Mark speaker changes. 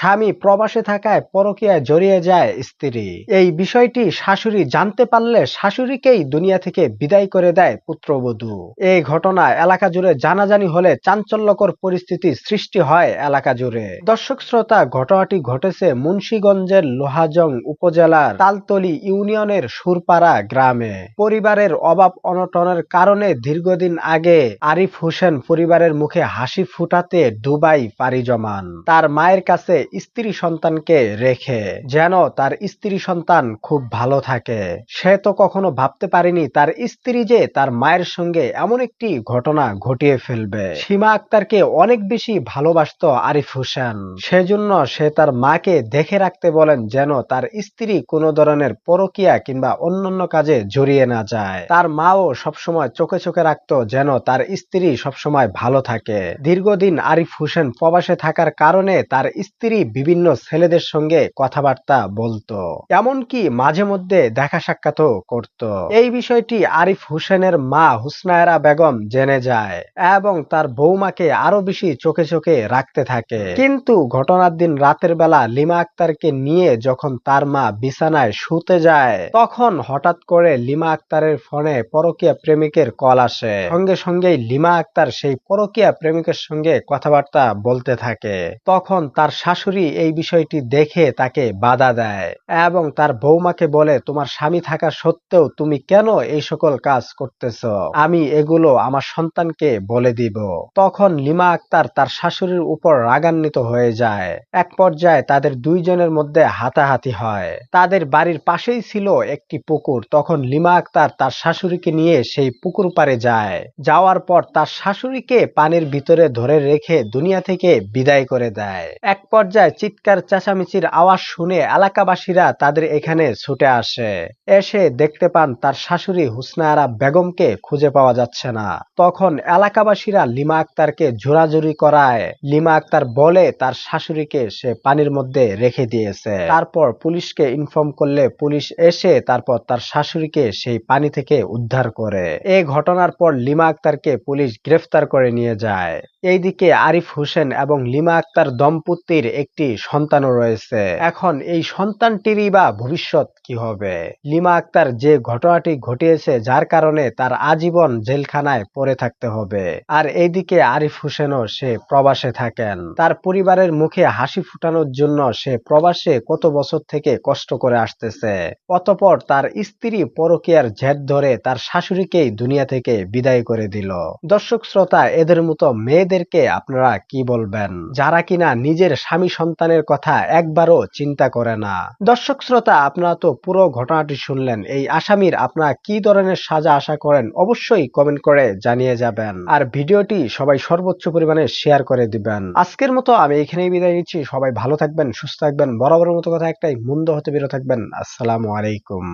Speaker 1: স্বামী প্রবাসে থাকায় পরকীয়ায় জড়িয়ে যায় স্ত্রী। এই বিষয়টি শাশুড়ি জানতে পারলে শাশুড়িকেই দুনিয়া থেকে বিদায় করে দেয় পুত্রবধূ। এই ঘটনা এলাকা জুড়ে জানাজানি হলে চাঞ্চল্যকর পরিস্থিতি সৃষ্টি হয় এলাকা জুড়ে। দর্শক শ্রোতা, ঘটনাটি ঘটেছে মুন্সীগঞ্জের লোহাজং উপজেলার তালতলি ইউনিয়নের সুরপাড়া গ্রামে। পরিবারের অভাব অনটনের কারণে দীর্ঘদিন আগে আরিফ হোসেন পরিবারের মুখে হাসি ফুটাতে দুবাই পাড়ি জমান। তার মায়ের কাছে স্ত্রী সন্তানকে রেখে যেন তার স্ত্রী সন্তান খুব ভালো থাকে। সে তো কখনো ভাবতে পারেনি তার স্ত্রী যে তার মায়ের সঙ্গে এমন একটি ঘটনা ঘটিয়ে ফেলবে। সীমা আক্তারকে অনেক বেশি ভালোবাসত আরিফ হোসেন। সেজন্য সে তার মাকে দেখে রাখতে বলেন যেন তার স্ত্রী কোনো ধরনের পরকিয়া কিংবা অন্যান্য কাজে জড়িয়ে না যায়। তার মাও সবসময় চোখে চোখে রাখতো যেন তার স্ত্রী সবসময় ভালো থাকে। দীর্ঘদিন আরিফ হোসেন প্রবাসে থাকার কারণে তার স্ত্রী বিভিন্ন ছেলেদের সঙ্গে কথাবার্তা বলতো, এমনকি মাঝে মধ্যে দেখা সাক্ষাৎও করত। এই বিষয়টি আরিফ হোসেনের মা হুসনায়রা বেগম জেনে যায় এবং তার বৌমাকে আরও বেশি চোখে চোখে রাখতে থাকে। কিন্তু ঘটনার দিন রাতের বেলা লিমা আক্তারকে নিয়ে যখন তার মা বিছানায় শুতে যায়, তখন হঠাৎ করে লিমা আক্তারের ফোনে পরকীয়া প্রেমিকের কল আসে। সঙ্গে সঙ্গেই লিমা আক্তার সেই পরকীয়া প্রেমিকের সঙ্গে কথাবার্তা বলতে থাকে। তখন তার শাশুড়ি এই বিষয়টি দেখে তাকে বাধা দেয় এবং তার বৌমাকে বলে, তোমার স্বামী থাকা সত্ত্বেও তুমি কেন এই সকল কাজ করতেছ? আমি এগুলো আমার সন্তানকে বলে দিব। তখন লিমা আক্তার তার শাশুড়ির উপর রাগান্বিত হয়ে যায়। এক পর্যায়ে তাদের দুইজনের মধ্যে হাতাহাতি হয়। তাদের বাড়ির পাশেই ছিল একটি পুকুর। তখন লিমা আক্তার তার শাশুড়িকে নিয়ে সেই পুকুর পারে যায়। যাওয়ার পর তার শাশুড়িকে পানির ভিতরে ধরে রেখে দুনিয়া থেকে বিদায় করে দেয়। এক পর্যায়ে চিৎকার, চেঁচামেচির আওয়াজ শুনে এলাকাবাসীরা তাদের এখানে ছুটে আসে। এসে দেখতে পান তার শাশুড়ি হুসনারা বেগমকে খুঁজে পাওয়া যাচ্ছে না। তখন এলাকাবাসীরা লিমা আক্তারকে জোরাজুরি করায়। লিমা আক্তার বলে তার শাশুড়িকে সে পানির মধ্যে রেখে দিয়েছে। তারপর পুলিশকে ইনফর্ম করলে পুলিশ এসে তারপর তার শাশুড়িকে সেই পানি থেকে উদ্ধার করে। এই ঘটনার পর লিমা আক্তারকে পুলিশ গ্রেফতার করে নিয়ে যায়। এইদিকে আরিফ হোসেন এবং লিমা আক্তার দম্পতির একটি সন্তানও রয়েছে। এখন এই সন্তানটিরই বা ভবিষ্যৎ কি হবে? লিমা আক্তার যে ঘটনাটি ঘটিয়েছে, যার কারণে তার আজীবন জেলখানায় পড়ে থাকতে হবে। আর এইদিকে আরিফ হোসেনও সে প্রবাসে থাকেন। তার পরিবারের মুখে হাসি ফুটানোর জন্য সে প্রবাসে কত বছর থেকে কষ্ট করে আসতেছে। অতপর তার স্ত্রী পরকিয়ার জেদ ধরে তার শাশুড়িকেই দুনিয়া থেকে বিদায় করে দিল। দর্শক শ্রোতা, এদের মতো মেয়েদেরকে আপনারা কি বলবেন? যারা কিনা নিজের স্বামী সন্তানের কথা একবারও চিন্তা করে না। দর্শক শ্রোতা, আপনারা তো পুরো ঘটনাটি শুনলেন। এই আসামির আপনারা কি ধরনের সাজা আশা করেন অবশ্যই কমেন্ট করে জানিয়ে যাবেন। আর ভিডিওটি সবাই সর্বোচ্চ পরিমাণে শেয়ার করে দিবেন। আজকের মতো আমি এখানেই বিদায় নিচ্ছি। সবাই ভালো থাকবেন, সুস্থ থাকবেন। বরাবরের মতো কথা একটাই, মন্দ হতে বেরো থাকবেন। আসসালামু আলাইকুম।